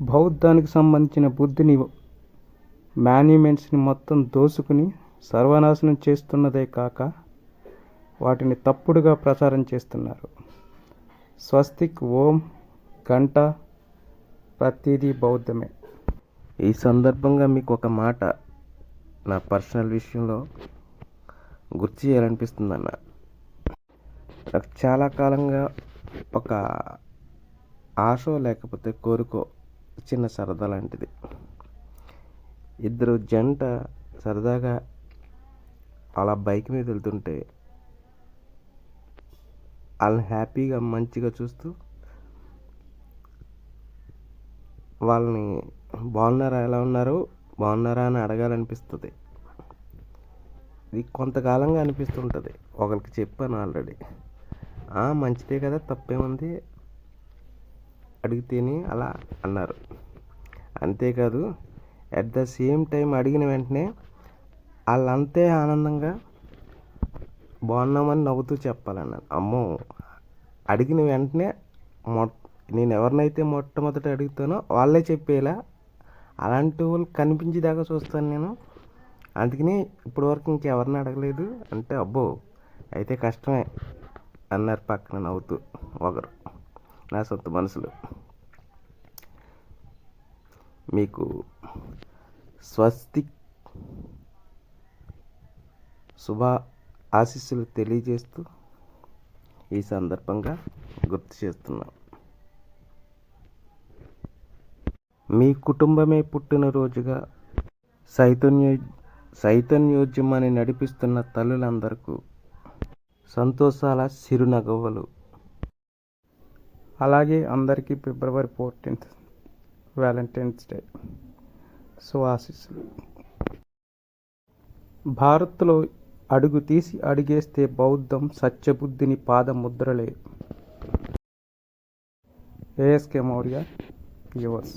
బౌద్ధానికి సంబంధించిన బుద్ధుని మాన్యుమెంట్స్ని మొత్తం దోసుకుని సర్వనాశనం చేస్తున్నదే కాక వాటిని తప్పుడుగా ప్రచారం చేస్తున్నారు. స్వస్తిక్ ఓం గంట ప్రతిదీ బౌద్ధమే. ఈ సందర్భంగా మీకు ఒక మాట నా పర్సనల్ విషయంలో గుర్తు చేయాలనిపిస్తుంది అన్న నాకు చాలా కాలంగా ఒక ఆశ లేకపోతే కోరుకో చిన్న సరదా లాంటిది. ఇద్దరు జంట సరదాగా అలా బైక్ మీద వెళ్తుంటే వాళ్ళని హ్యాపీగా మంచిగా చూస్తూ వాళ్ళని బాగున్నారా? ఎలా ఉన్నారు? బాగున్నారా? అని అడగాలనిపిస్తుంది. ఇది కొంతకాలంగా అనిపిస్తుంటుంది. ఒకరికి చెప్పాను ఆల్రెడీ. మంచిదే కదా తప్పేముంది? అడిగితేనే అలా అన్నారు. అంతేకాదు అట్ ద సేమ్ టైం అడిగిన వెంటనే వాళ్ళంతే ఆనందంగా బాగున్నామని నవ్వుతూ చెప్పాలన్నాను. అమ్మో అడిగిన వెంటనే మొ నేను ఎవరినైతే మొట్టమొదట అడుగుతానో వాళ్ళే చెప్పేలా అలాంటి వాళ్ళు కనిపించేదాకా చూస్తాను నేను. అందుకని ఇప్పటివరకు ఇంకెవరిని అడగలేదు. అంటే అబ్బో అయితే కష్టమే అన్నారు పక్కన నవ్వుతూ ఒకరు. నా సొంత మనసులో. మీకు స్వస్తి శుభ ఆశీస్సులు తెలియజేస్తూ ఈ సందర్భంగా గుర్తు చేస్తున్నాం. మీ కుటుంబమే పుట్టినరోజుగా సైతన్యో సైతన్యోద్యమాన్ని నడిపిస్తున్న తల్లులందరికీ సంతోషాల చిరునగవ్వలు అలాగే అందరికీ ఫిబ్రవరి ఫోర్టీన్త్ వ్యాలంటైన్స్ డే. సుహాసిస్లు భారత్లో అడుగు తీసి అడిగేస్తే బౌద్ధం సత్యబుద్ధిని పాదముద్రలే ఏఎస్కే మౌర్య యువర్స్